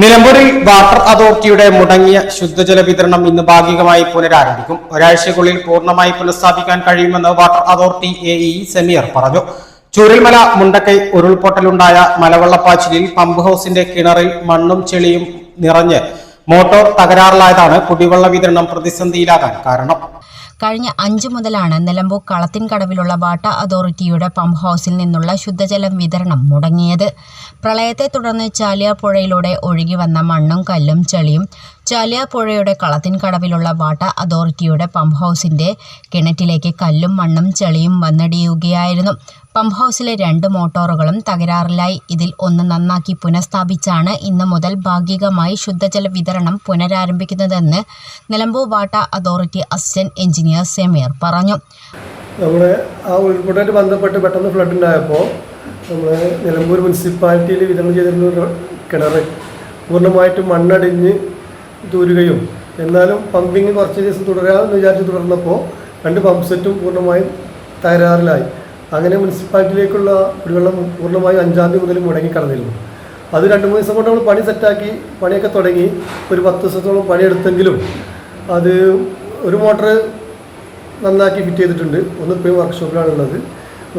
നിലമ്പൂരിൽ വാട്ടർ അതോറിറ്റിയുടെ മുടങ്ങിയ ശുദ്ധജല വിതരണം ഇന്ന് ഭാഗികമായി പുനരാരംഭിക്കും. ഒരാഴ്ചക്കുള്ളിൽ പൂർണമായി പുനഃസ്ഥാപിക്കാൻ കഴിയുമെന്ന് വാട്ടർ അതോറിറ്റി എ ഇ സെമിയർ പറഞ്ഞു. ചൂരൽമല മുണ്ടക്കൈ ഉരുൾപൊട്ടലുണ്ടായ മലവെള്ളപ്പാച്ചിലിൽ പമ്പ് ഹൗസിന്റെ കിണറിൽ മണ്ണും ചെളിയും നിറഞ്ഞ് മോട്ടോർ തകരാറിലായതാണ് കുടിവെള്ള വിതരണം പ്രതിസന്ധിയിലാകാൻ കാരണം. കഴിഞ്ഞ അഞ്ചു മുതലാണ് നിലമ്പൂർ കളത്തിൻകടവിലുള്ള വാട്ടർ അതോറിറ്റിയുടെ പമ്പ് ഹൗസിൽ നിന്നുള്ള ശുദ്ധജലം വിതരണം മുടങ്ങിയത്. പ്രളയത്തെ തുടർന്ന് ചാലിയാപ്പുഴയിലൂടെ ഒഴുകി വന്ന മണ്ണും കല്ലും ചെളിയും ചാലിയാപ്പുഴയുടെ കളത്തിൻകടവിലുള്ള വാട്ടർ അതോറിറ്റിയുടെ പമ്പ് ഹൗസിന്റെ കിണറ്റിലേക്ക് കല്ലും മണ്ണും ചെളിയും വന്നിടിയുകയായിരുന്നു. പമ്പ് ഹൗസിലെ രണ്ട് മോട്ടോറുകളും തകരാറിലായി. ഇതിൽ ഒന്ന് നന്നാക്കി പുനഃസ്ഥാപിച്ചാണ് ഇന്ന് മുതൽ ഭാഗികമായി ശുദ്ധജല വിതരണം പുനരാരംഭിക്കുന്നതെന്ന് Nilambur water authority assistant engineer Sameer പറഞ്ഞു. നമ്മൾ ആ ഉരുൾപൊട്ടലായിട്ട് ബന്ധപ്പെട്ട് പെട്ടെന്ന് ഫ്ലഡ് ഉണ്ടായപ്പോൾ നമ്മൾ നിലമ്പൂർ മുനിസിപ്പാലിറ്റിയിൽ വിതരണം ചെയ്തിരുന്ന കിണർ പൂർണമായിട്ടും മണ്ണടിഞ്ഞ് തൂരുകയും എന്നാലും പമ്പിങ് കുറച്ച് ദിവസം തുടരാമെന്ന് വിചാരിച്ച് തുടർന്നപ്പോൾ രണ്ട് പമ്പ് സെറ്റും പൂർണമായും തകരാറിലായി. അങ്ങനെ മുനിസിപ്പാലിറ്റിയിലേക്കുള്ള കുടിവെള്ളം പൂർണമായും അഞ്ചാം തീയതി മുതൽ മുടങ്ങിക്കടന്നിരുന്നു അത് രണ്ട് മൂന്ന് ദിവസം കൊണ്ട് നമ്മൾ പണി സെറ്റാക്കി പണിയൊക്കെ തുടങ്ങി. ഒരു പത്ത് ദിവസത്തോളം പണിയെടുത്തെങ്കിലും അത് ഒരു മോട്ടർ നന്നാക്കി ഫിറ്റ് ചെയ്തിട്ടുണ്ട്. ഒന്ന് ഇപ്പോഴും വർക്ക്ഷോപ്പിലാണുള്ളത്.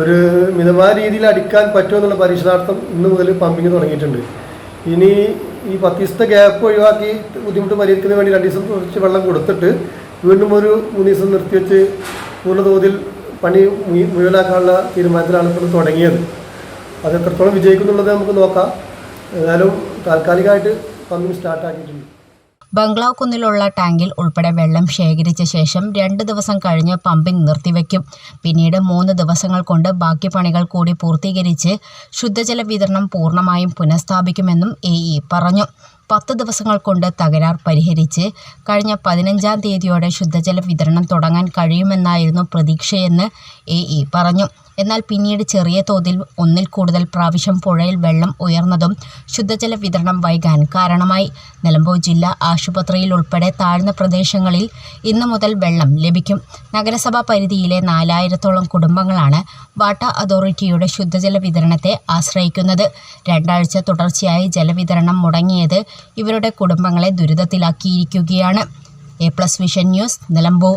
ഒരു മിതമായ രീതിയിൽ അടിക്കാൻ പറ്റുമെന്നുള്ള പരീക്ഷണാർത്ഥം ഇന്ന് മുതൽ പമ്പിങ് തുടങ്ങിയിട്ടുണ്ട്. ഇനി ഈ പത്ത് ദിവസത്തെ ഗ്യാപ്പ് ഒഴിവാക്കി ബുദ്ധിമുട്ട് പരിഹരിക്കുന്നതിന് വേണ്ടി രണ്ട് ദിവസം കുറച്ച് വെള്ളം കൊടുത്തിട്ട് വീണ്ടും ഒരു മൂന്ന് ദിവസം നിർത്തിവെച്ച് പൂർണതോതിൽ പണി മുഴു- മുഴുവനാക്കാനുള്ള തീരുമാനത്തിലാണ് ഇപ്പോൾ തുടങ്ങിയത്. അത് എത്രത്തോളം വിജയിക്കുന്നുള്ളത് നമുക്ക് നോക്കാം. ഏതായാലും താൽക്കാലികമായിട്ട് പമ്പിങ് സ്റ്റാർട്ടാക്കിയിട്ടുണ്ട് ബംഗ്ലാവ് കുന്നിലുള്ള ടാങ്കിൽ ഉൾപ്പെടെ വെള്ളം ശേഖരിച്ച ശേഷം രണ്ട് ദിവസം കഴിഞ്ഞ് പമ്പിംഗ് നിർത്തിവെക്കും. പിന്നീട് മൂന്ന് ദിവസങ്ങൾ കൊണ്ട് ബാക്കി പണികൾ കൂടി പൂർത്തീകരിച്ച് ശുദ്ധജല വിതരണം പൂർണമായും പുനഃസ്ഥാപിക്കുമെന്നും എ ഇ പറഞ്ഞു. പത്ത് ദിവസങ്ങൾ കൊണ്ട് തകരാർ പരിഹരിച്ച് കഴിഞ്ഞ പതിനഞ്ചാം തീയതിയോടെ ശുദ്ധജല വിതരണം തുടങ്ങാൻ കഴിയുമെന്നായിരുന്നു പ്രതീക്ഷയെന്ന് എ ഇ പറഞ്ഞു. എന്നാൽ പിന്നീട് ചെറിയ തോതിൽ ഒന്നിൽ കൂടുതൽ പ്രാവശ്യം പുഴയിൽ വെള്ളം ഉയർന്നതും ശുദ്ധജല വിതരണം വൈകാൻ കാരണമായി. നിലമ്പൂർ ജില്ലാ ആശുപത്രിയിൽ ഉൾപ്പെടെ താഴ്ന്ന പ്രദേശങ്ങളിൽ ഇന്നു മുതൽ വെള്ളം ലഭിക്കും. നഗരസഭാ പരിധിയിലെ നാലായിരത്തോളം കുടുംബങ്ങളാണ് വാട്ടർ അതോറിറ്റിയുടെ ശുദ്ധജല വിതരണത്തെ ആശ്രയിക്കുന്നത്. രണ്ടാഴ്ച തുടർച്ചയായി ജലവിതരണം മുടങ്ങിയത് ഇവരുടെ കുടുംബങ്ങളെ ദുരിതത്തിലാക്കിയിരിക്കുകയാണ്. A plus vision news Nilambur.